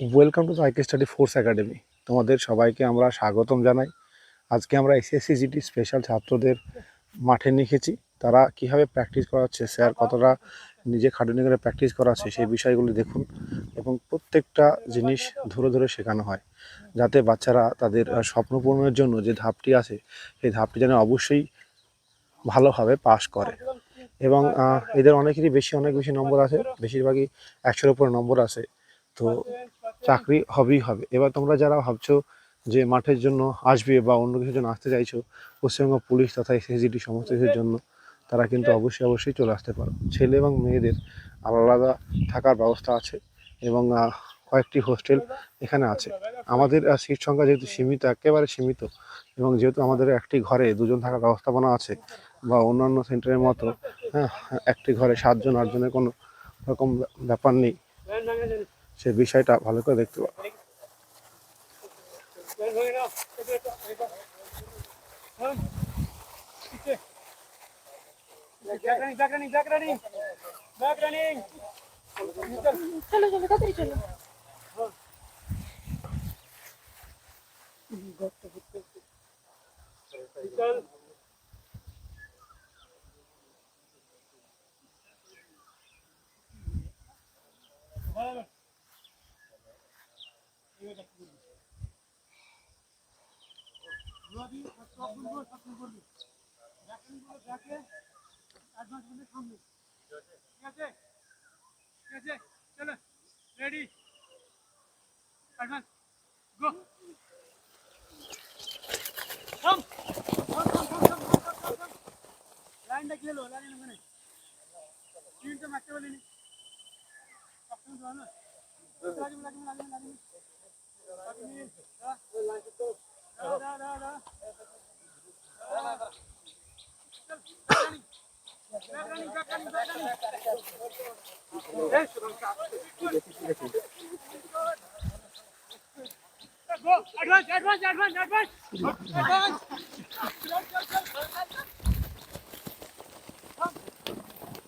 Welcome to IK study force academy তোমাদের সবাইকে আমরা স্বাগতম জানাই। আজকে আমরা এসএসসি জিটি স্পেশাল ছাত্রদের মাঠে নিয়েছি তারা কীভাবে প্র্যাকটিস করাচ্ছে স্যার কতটা নিজে খাটুনি করে প্র্যাকটিস করাচ্ছে, সেই বিষয়গুলি দেখুন এবং প্রত্যেকটা জিনিস ধরে ধরে শেখানো হয়। যাতে বাচ্চারা তাদের স্বপ্ন পূরণের জন্য যে ধাপটি আছে, সেই ধাপটি যেন অবশ্যই ভালোভাবে পাস করে। এবং এদের অনেকেরই বেশি, অনেক বেশি নম্বর আছে। বেশিরভাগই একশোর উপরে নম্বর আছে। তো চাকরি হবেই হবে। এবার তোমরা যারা ভাবছ যে মাঠের জন্য আসবে বা অন্য কিছুর জন্য আসতে চাইছো, পশ্চিমবঙ্গ পুলিশ তথা এসএসজিডি সমস্ত কিছুর জন্য তারা কিন্তু অবশ্যই অবশ্যই চলে আসতে পারো। ছেলে এবং মেয়েদের আলাদা থাকার ব্যবস্থা আছে এবং কয়েকটি হোস্টেল এখানে আছে। আমাদের সিট সংখ্যা যেহেতু সীমিত, একেবারে সীমিত এবং যেহেতু আমাদের একটি ঘরে দুজন থাকার ব্যবস্থাপনা আছে বা অন্যান্য সেন্টারের মতো হ্যাঁ একটি ঘরে সাতজন, আটজনের কোনো রকম ব্যাপার নেই। সে বিষয়টা ভালো করে দেখতে পাবো। চলো রেডি অ্যাডভান্স গো থাম। থাম থাম থাম থাম লাইনটা খেলো লাইন ওখানে তিনটা মারতে বলি নি আপনি জানো লাগবে লাগবে লাগবে লাগবে লাগবে লাগবে Advance, advance, advance, advance! Advance!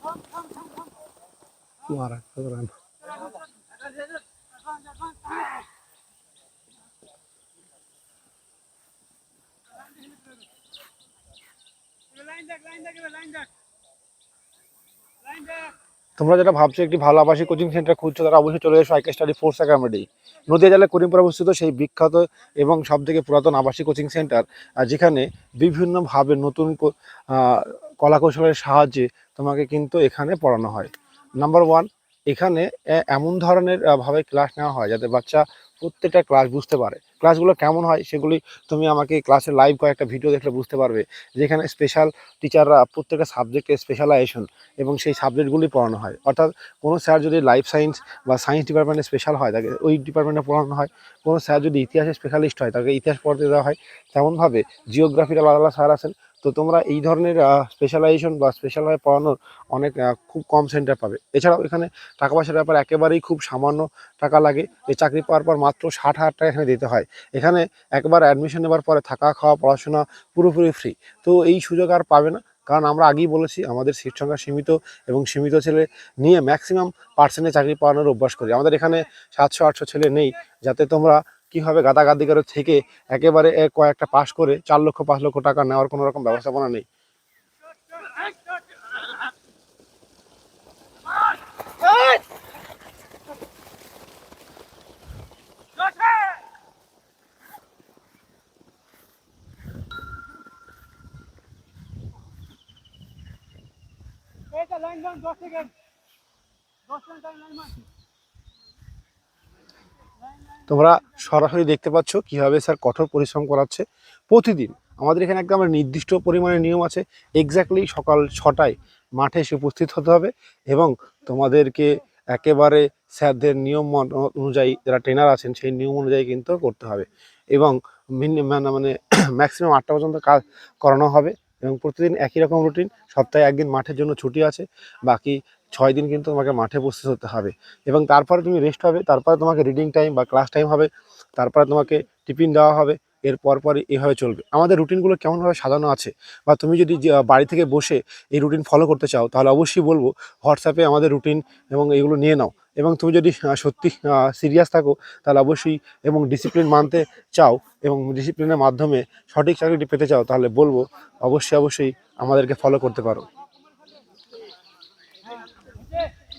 Come, come, come, come. Come on, come on. তোমরা যেটা ভাবছ, একটি ভালো আবাসিক কোচিং সেন্টার খুঁজছো, তারা অবশ্যই চলে এসো আইকে স্টাডি ফোর্স একাডেমি। নদীয়া জেলার করিমপুর অবস্থিত সেই বিখ্যাত এবং সব থেকে পুরাতন আবাসিক কোচিং সেন্টার যেখানে বিভিন্নভাবে নতুন কলাকৌশলের সাহায্যে তোমাকে কিন্তু এখানে পড়ানো হয়। নাম্বার ওয়ান এখানে এমন ধরনের ভাবে ক্লাস নেওয়া হয় যাতে বাচ্চা প্রত্যেকটা ক্লাস বুঝতে পারে। ক্লাসগুলো কেমন হয় সেগুলি তুমি আমাকে ক্লাসের লাইভ কয়েকটা ভিডিও দেখলে বুঝতে পারবে। যেখানে স্পেশাল টিচাররা প্রত্যেকটা সাবজেক্টে স্পেশালাইজেশন এবং সেই সাবজেক্টগুলি পড়ানো হয়। অর্থাৎ কোনো স্যার যদি লাইফ সায়েন্স বা সায়েন্স ডিপার্টমেন্টে স্পেশাল হয়, তাকে ওই ডিপার্টমেন্টে পড়ানো হয়, কোনো স্যার যদি ইতিহাসে স্পেশালিস্ট হয়, তাকে ইতিহাস পড়তে দেওয়া হয়, তেমনভাবে জিওগ্রাফির আলাদা আলাদা স্যার আছেন। তো তোমরা এই ধরনের স্পেশালাইজেশন বা স্পেশালভাবে পড়ানোর অনেক খুব কম সেন্টার পাবে। এছাড়াও এখানে টাকা পয়সার ব্যাপার একেবারেই খুব সামান্য টাকা লাগে। এই চাকরি পাওয়ার পর মাত্র ষাট হাজার টাকা এখানে দিতে হয়। এখানে একবার অ্যাডমিশন নেবার পরে থাকা, খাওয়া, পড়াশোনা পুরোপুরি ফ্রি তো এই সুযোগ আর পাবে না। কারণ আমরা আগেই বলেছি, আমাদের সিট সংখ্যা সীমিত এবং সীমিত ছেলে নিয়ে ম্যাক্সিমাম পার্সেন্টে চাকরি পাওয়ানোর অভ্যাস করি। আমাদের এখানে সাতশো আটশো ছেলে নেই। যাতে তোমরা কি হবে গাদাগাদি করে থেকে একেবারে কয়েকটা পাশ করে চার লক্ষ পাঁচ লক্ষ টাকা নেওয়ার কোনো রকম ব্যবস্থাপনা নেই Lain lang, 10 seconds. 10 seconds, lain lang. তোমরা সরাসরি দেখতে পাচ্ছ কীভাবে স্যার কঠোর পরিশ্রম করাচ্ছে প্রতিদিন। আমাদের এখানে একদম আমরা নির্দিষ্ট পরিমাণে নিয়ম আছে এক্স্যাক্টলি সকাল ছটায় মাঠে এসে উপস্থিত হতে হবে এবং তোমাদেরকে একেবারে স্যারদের নিয়ম অনুযায়ী যারা ট্রেনার আছেন সেই নিয়ম অনুযায়ী কিন্তু করতে হবে এবং মিনি- মানে মানে ম্যাক্সিমাম আটটা পর্যন্ত কাজ করানো হবে এবং প্রতিদিন একই রকম রুটিন সপ্তাহে একদিন মাঠের জন্য ছুটি আছে, বাকি ছয় দিন কিন্তু তোমাকে মাঠে উপস্থিত হতে হবে। এবং তারপরে তুমি রেস্ট হবে, তারপরে তোমাকে রিডিং টাইম বা ক্লাস টাইম হবে, তারপরে তোমাকে টিফিন দেওয়া হবে, এর পরপরই এভাবে চলবে। আমাদের রুটিনগুলো কেমনভাবে সাজানো আছে? বা তুমি যদি বাড়ি থেকে বসে এই রুটিন ফলো করতে চাও, তাহলে অবশ্যই বলব হোয়াটসঅ্যাপে আমাদের রুটিন এবং এগুলো নিয়ে নাও। এবং তুমি যদি সত্যি সিরিয়াস থাকো, তাহলে অবশ্যই এবং ডিসিপ্লিন মানতে চাও এবং ডিসিপ্লিনের মাধ্যমে সঠিক চাকরিটি পেতে চাও, তাহলে বলব অবশ্যই অবশ্যই আমাদেরকে ফলো করতে পারো।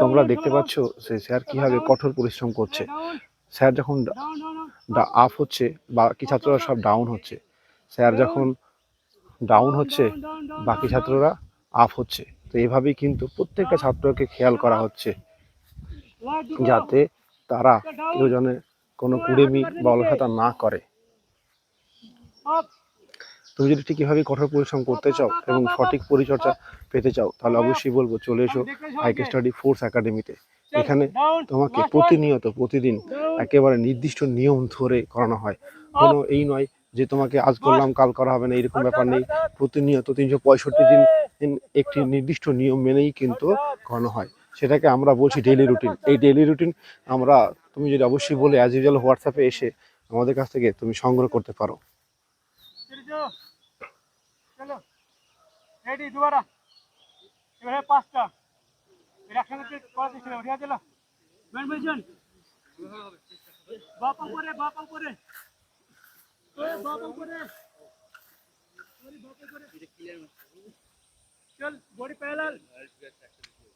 তোমরা দেখতে পাচ্ছ সে স্যার কীভাবে কঠোর পরিশ্রম করছে। স্যার যখন আপ হচ্ছে বাকি ছাত্ররা সব ডাউন হচ্ছে স্যার যখন ডাউন হচ্ছে বাকি ছাত্ররা আপ হচ্ছে। তো এভাবেই কিন্তু প্রত্যেকটা ছাত্রকে খেয়াল করা হচ্ছে যাতে তারা কেউ জনের কোনো কুড়েমি বা অলসতা না করে। তুমি যদি ঠিকভাবে কঠোর পরিশ্রম করতে চাও এবং সঠিক পরিচর্যা পেতে চাও তাহলে অবশ্যই বলব চলে এসো হাইক স্টাডি ফোর্স একাডেমিতে এখানে তোমাকে প্রতিনিয়ত প্রতিদিন একেবারে নির্দিষ্ট নিয়ম ধরে করানো হয়। কোনো এই নয় যে তোমাকে আজ করলাম কাল করা হবে না এরকম ব্যাপার নেই। প্রতিনিয়ত তিনশো পঁয়ষট্টি দিন একটি নির্দিষ্ট নিয়ম মেনেই কিন্তু করানো হয়। সেটাকে আমরা বলছি ডেইলি রুটিন এই ডেইলি রুটিন আমরা তুমি যদি অবশ্যই বলে অ্যাজ ইউজুয়াল হোয়াটসঅ্যাপে এসে আমাদের কাছ থেকে তুমি সংগ্রহ করতে পারো चलो जाओ चलो रेडी दोबारा এবার है পাঁচটা এর একসঙ্গে করা দিচ্ছিল উঠে চলো ব্যান্ড পজিশন বাপা করে বাপা করে ওই বাপা করে ওই বাপা করে चल बॉडी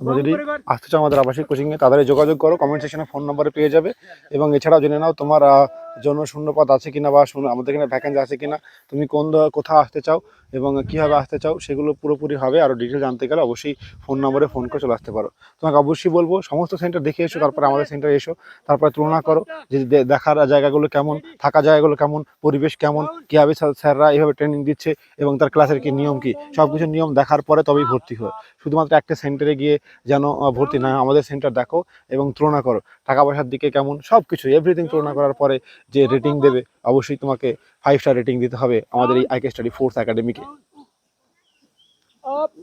তোমরা যদি আসতে চাও আমাদের আবাসিক কোচিংয়ে তাদের যোগাযোগ করো কমেন্ট সেকশনে ফোন নম্বরে পেয়ে যাবে। এবং এছাড়াও জেনে নাও তোমার আহ, জন্য শূন্যপদ আছে কিনা বা আমাদের এখানে ভ্যাকেন্সি আছে কিনা তুমি কোন কোথাও আসতে চাও এবং কীভাবে আসতে চাও সেগুলো পুরোপুরি হবে। আরও ডিটেল জানতে গেলে অবশ্যই ফোন নম্বরে ফোন করে চলে আসতে পারো। তোমাকে অবশ্যই বলব সমস্ত সেন্টার দেখে এসো তারপরে আমাদের সেন্টারে এসো। তারপরে তুলনা করো যে দেখার জায়গাগুলো কেমন থাকা জায়গাগুলো কেমন পরিবেশ কেমন কীভাবে স্যাররা এইভাবে ট্রেনিং দিচ্ছে এবং তার ক্লাসের কি নিয়ম কি? সব কিছু নিয়ম দেখার পরে তবেই ভর্তি হয়। শুধুমাত্র একটা সেন্টারে গিয়ে যেন ভর্তি না আমাদের সেন্টার দেখো এবং তুলনা করো। টাকা পয়সার দিকে কেমন? সব কিছু এভরিথিং তুলনা করার পরে যে রেটিং দেবে, অবশ্যই তোমাকে ফাইভ স্টার রেটিং দিতে হবে আমাদের এই আইকে স্টাডি ফোর্স একাডেমিকে